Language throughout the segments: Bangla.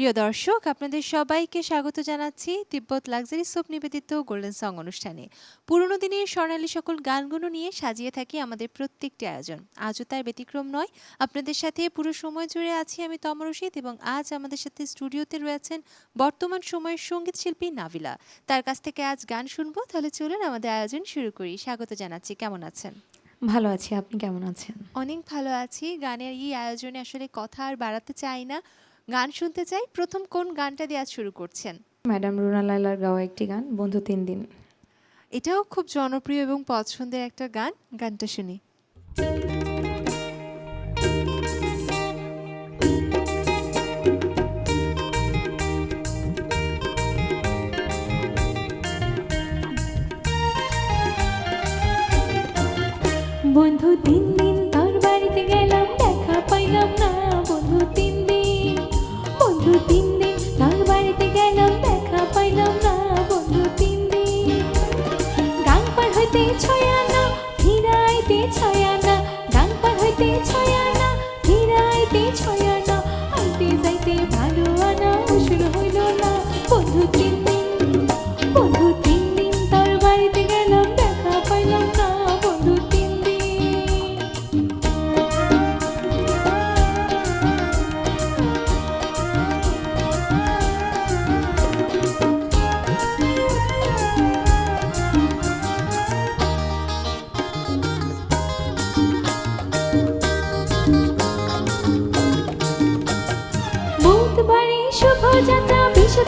প্রিয় দর্শক আপনাদের সবাইকে স্বাগত জানাচ্ছি তিব্বত লাক্সারি সোপ নিবেদিত গোল্ডেন সং অনুষ্ঠানে। পুরনো দিনের স্বর্ণালী সকল গানগুলো নিয়ে সাজিয়ে থাকি আমাদের প্রত্যেকটি আয়োজন। আজও তার ব্যতিক্রম নয় আপনাদের সাথে পুরো সময় জুড়ে আছি আমি তমর রশিদ এবং আজ আমাদের সাথে স্টুডিওতে রয়েছেন বর্তমান সময়ের সংগীত শিল্পী নাভিলা তার কাছ থেকে আজ গান শুনব তাহলে চলুন আমাদের আয়োজন শুরু করি। স্বাগত জানাচ্ছি কেমন আছেন? ভালো আছি আপনি কেমন আছেন? অনেক ভালো আছি। গানের এই আয়োজনে আসলে কথা আর বাড়াতে চাই না। গান শুনতে চাই। প্রথম কোন গানটা দিয়ে আজ শুরু করছেন? ম্যাডাম রুনা লাইলার গাওয়া একটি গান বন্ধু তিন দিন। এটাও খুব জনপ্রিয় এবং পছন্দের একটা গান। গানটা শুনি।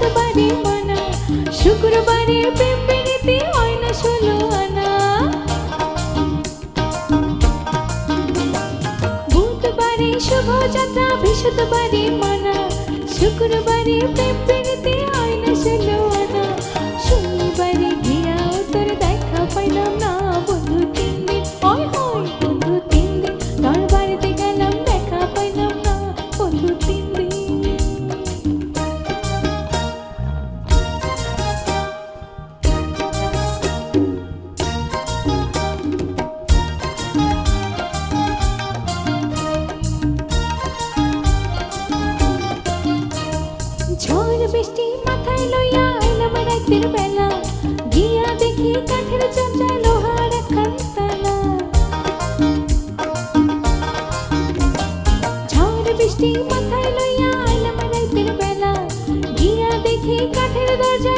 বৃহস্পতিবারে মানা, শুক্রবারে প্রেম প্রীতি হয় না ষোলো আনা। বুধবারে শুভ যাত্রা বৃহস্পতিবারে মানা, শুক্রবারে প্রেম হয় না ঝড় বৃষ্টি মাথায় লইয়া এলাম রাতের বেলা। গিয়া দেখি কাঠের চঞ্চা লোহার একখান তালা ঝড় বৃষ্টি মাথায় লইয়া এলাম রাতের বেলা। গিয়া দেখি কাঠের দরজায়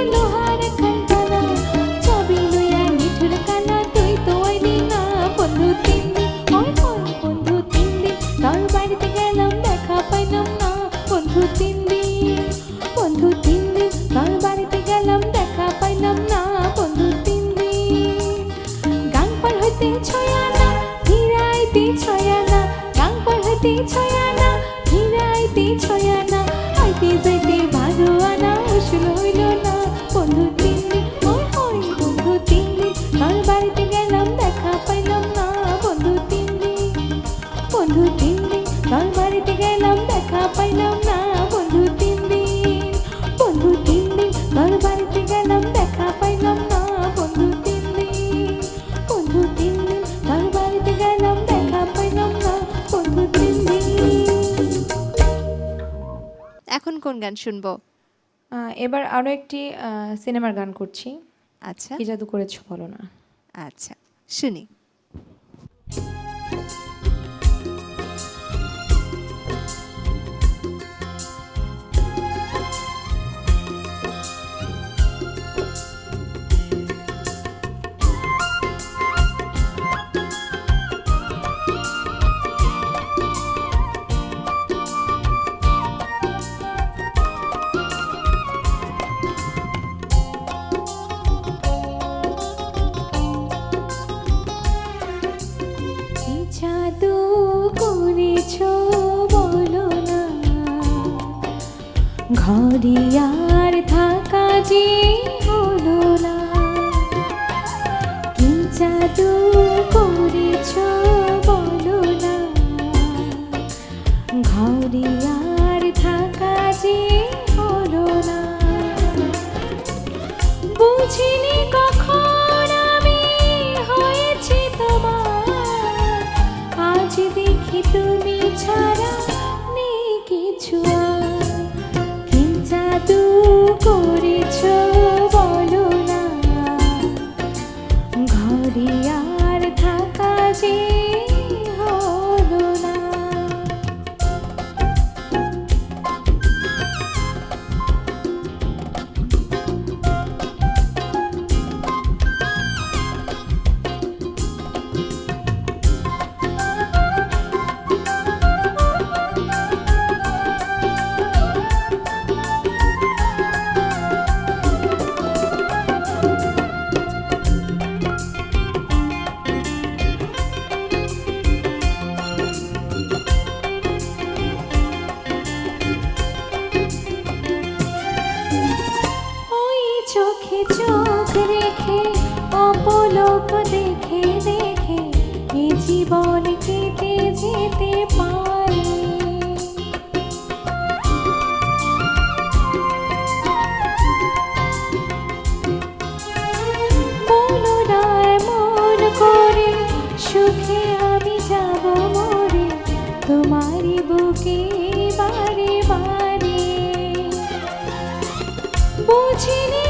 কোন গান শুনব? এবার আরও একটি আহ, সিনেমার গান করছি। আচ্ছা। কি জাদু করেছ বলো না। আচ্ছা শুনি। আর থাকা যে হলো না। কি জাদু করেছ বলো না। আর থাকা যে হলো না। বুঝিনি বুঝিনি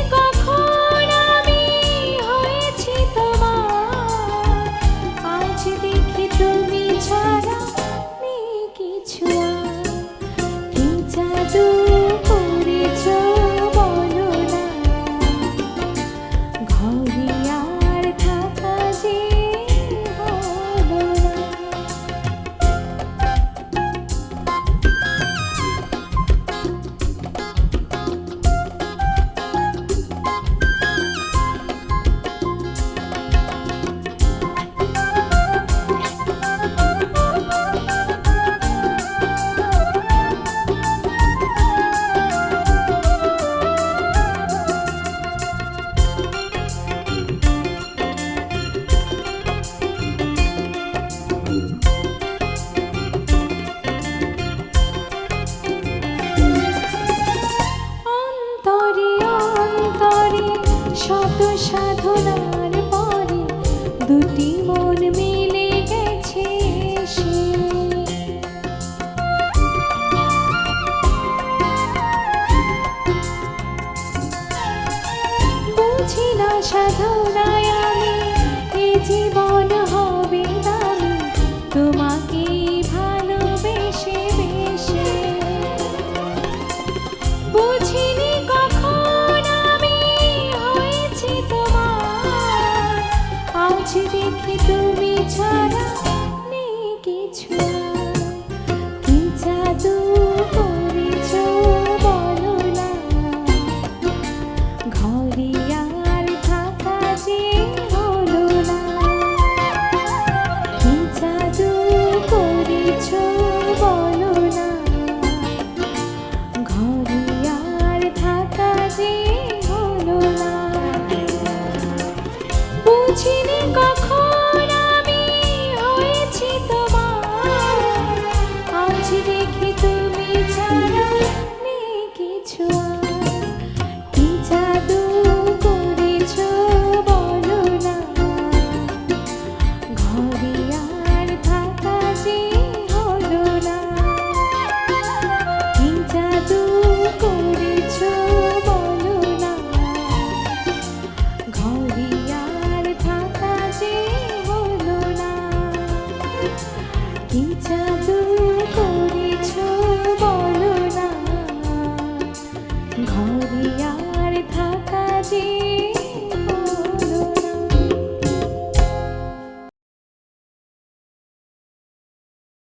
কি